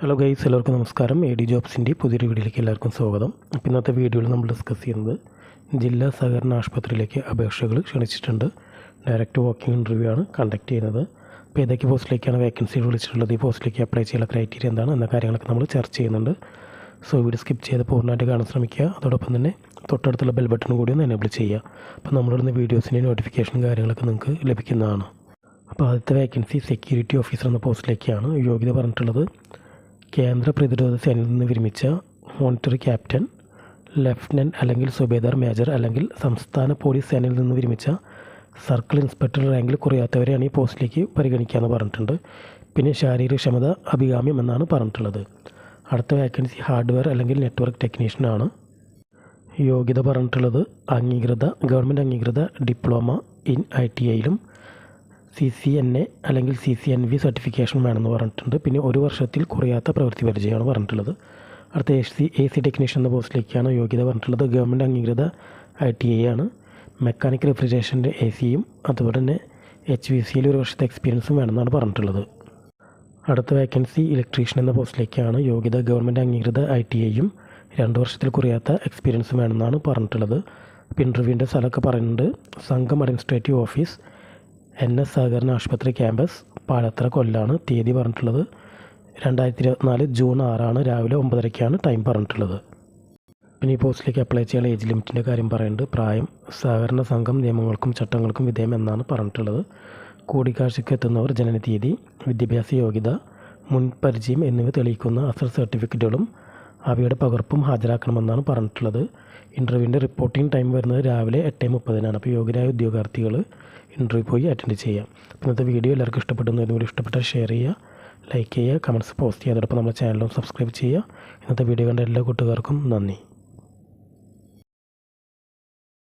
Hello guys എല്ലാവർക്കും നമസ്കാരം. A D ജോബ്സിന്റെ പുതിയൊരു വീഡിയോയിലേക്ക് എല്ലാവർക്കും സ്വാഗതം. അപ്പോൾ ഇന്നത്തെ വീഡിയോയിൽ നമ്മൾ ഡിസ്കസ് ചെയ്യുന്നത് ജില്ലാ സഹകരണ ആശുപത്രിയിലേക്ക് അപേക്ഷകൾ ക്ഷണിച്ചിട്ടുണ്ട്. ഡയറക്റ്റ് വാക്കിംഗ് ഇന്റർവ്യൂ ആണ് കണ്ടക്ട് ചെയ്യുന്നത്. അപ്പോൾ ഏതൊക്കെ പോസ്റ്റിലേക്കാണ് വേക്കൻസികൾ വിളിച്ചിട്ടുള്ളത്? ഈ പോസ്റ്റിലേക്ക് അപ്ലൈ ചെയ്യാനുള്ള ക്രൈറ്റീരിയ എന്താണ്? എന്ന കാര്യങ്ങളൊക്കെ നമ്മൾ ചർച്ച ചെയ്യുന്നുണ്ട്. സോ വീഡിയോ സ്കിപ്പ് ചെയ്ത് പൂർണമായിട്ട് കാണാൻ ശ്രമിക്കുക. അതോടൊപ്പം തന്നെ തൊട്ടടുത്തുള്ള ബെൽ ബട്ടൺ കൂടി ഒന്ന് എനേബിൾ ചെയ്യുക. അപ്പോൾ നമ്മളിടുന്ന വീഡിയോസിന്റെ നോട്ടിഫിക്കേഷൻ കാര്യങ്ങളൊക്കെ നിങ്ങൾക്ക് ലഭിക്കുന്നതാണ്. അപ്പോൾ ആദ്യത്തെ വേക്കൻസി സെക്യൂരിറ്റി ഓഫീസർ എന്ന പോസ്റ്റിലേക്കാണ് യോഗ്യത പറഞ്ഞിട്ടുള്ളത്. കേന്ദ്ര പ്രതിരോധ സേനയിൽ നിന്ന് വിരമിച്ച മോണിറ്ററി ക്യാപ്റ്റൻ ലഫ്റ്റനന്റ് അല്ലെങ്കിൽ സുബേദാർ മേജർ അല്ലെങ്കിൽ സംസ്ഥാന പോലീസ് സേനയിൽ നിന്ന് വിരമിച്ച സർക്കിൾ ഇൻസ്പെക്ടർ റാങ്കിൽ കുറയാത്തവരെയാണ് ഈ പോസ്റ്റിലേക്ക് പരിഗണിക്കാമെന്ന് പറഞ്ഞിട്ടുണ്ട്. പിന്നെ ശാരീരിക ക്ഷമത അഭികാമ്യം എന്നാണ് പറഞ്ഞിട്ടുള്ളത്. അടുത്ത വേക്കൻസി ഹാർഡ്വെയർ അല്ലെങ്കിൽ നെറ്റ്വർക്ക് ടെക്നീഷ്യനാണ് യോഗ്യത പറഞ്ഞിട്ടുള്ളത് അംഗീകൃത ഗവൺമെന്റ് അംഗീകൃത ഡിപ്ലോമ ഇൻ ഐ ടി ഐയിലും സി സി എൻ എ അല്ലെങ്കിൽ C C N V certification വേണമെന്ന് പറഞ്ഞിട്ടുണ്ട്. പിന്നെ ഒരു വർഷത്തിൽ കുറയാത്ത പ്രവൃത്തി പരിചയമാണ് പറഞ്ഞിട്ടുള്ളത്. അടുത്ത A C A C technician എന്ന പോസ്റ്റിലേക്കാണ് യോഗ്യത പറഞ്ഞിട്ടുള്ളത്. ഗവൺമെന്റ് അംഗീകൃത ഐ ടി ഐ ആണ്. മെക്കാനിക്കൽ റെഫ്രിജറേഷന്റെ എ സിയും അതുപോലെ തന്നെ എച്ച് വി സിയിൽ ഒരു വർഷത്തെ എക്സ്പീരിയൻസും വേണമെന്നാണ് പറഞ്ഞിട്ടുള്ളത്. അടുത്ത വേക്കൻസി ഇലക്ട്രീഷ്യൻ എന്ന പോസ്റ്റിലേക്കാണ് യോഗ്യത ഗവൺമെന്റ് അംഗീകൃത ഐ ടി ഐയും രണ്ട് വർഷത്തിൽ കുറയാത്ത എക്സ്പീരിയൻസും വേണമെന്നാണ് പറഞ്ഞിട്ടുള്ളത്. അപ്പോൾ ഇന്റർവ്യൂവിന്റെ സ്ഥലമൊക്കെ പറയുന്നുണ്ട്. സംഘം അഡ്മിനിസ്ട്രേറ്റീവ് ഓഫീസ് എൻ എസ് സഹകരണ ആശുപത്രി ക്യാമ്പസ് പാലത്ര കൊല്ലാണ് തീയതി പറഞ്ഞിട്ടുള്ളത്. രണ്ടായിരത്തി ഇരുപത്തിനാല് ജൂൺ ആറാണ് രാവിലെ ഒമ്പതരയ്ക്കാണ് ടൈം പറഞ്ഞിട്ടുള്ളത്. പിന്നെ ഈ പോസ്റ്റിലേക്ക് അപ്ലൈ ചെയ്യാൻ ഏജ് ലിമിറ്റിന്റെ കാര്യം പറയുന്നുണ്ട് പ്രായം സഹകരണ സംഘം നിയമങ്ങൾക്കും ചട്ടങ്ങൾക്കും വിധേയം എന്നാണ് പറഞ്ഞിട്ടുള്ളത്. കൂടിക്കാഴ്ചയ്ക്ക് എത്തുന്നവർ ജനന തീയതി വിദ്യാഭ്യാസ യോഗ്യത മുൻപരിചയം എന്നിവ തെളിയിക്കുന്ന അസർ സർട്ടിഫിക്കറ്റുകളും അവയുടെ പകർപ്പും ഹാജരാക്കണമെന്നാണ് പറഞ്ഞിട്ടുള്ളത്. ഇന്റർവ്യൂവിന്റെ റിപ്പോർട്ടിംഗ് ടൈം വരുന്നത് രാവിലെ എട്ട് മുപ്പതിനാണ്. അപ്പോൾ യോഗ്യരായ ഉദ്യോഗാർത്ഥികൾ ഇന്റർവ്യൂ പോയി അറ്റൻഡ് ചെയ്യാം. ഇന്നത്തെ വീഡിയോ എല്ലാവർക്കും ഇഷ്ടപ്പെടുന്നു ഇതുകൂടി ഇഷ്ടപ്പെട്ടാൽ ഷെയർ ചെയ്യുക ലൈക്ക് ചെയ്യുക കമന്റ്സ് പോസ്റ്റ് ചെയ്യുക. അതോടൊപ്പം നമ്മുടെ ചാനലും സബ്സ്ക്രൈബ് ചെയ്യുക. ഇന്നത്തെ വീഡിയോ കണ്ട എല്ലാ കൂട്ടുകാർക്കും നന്ദി.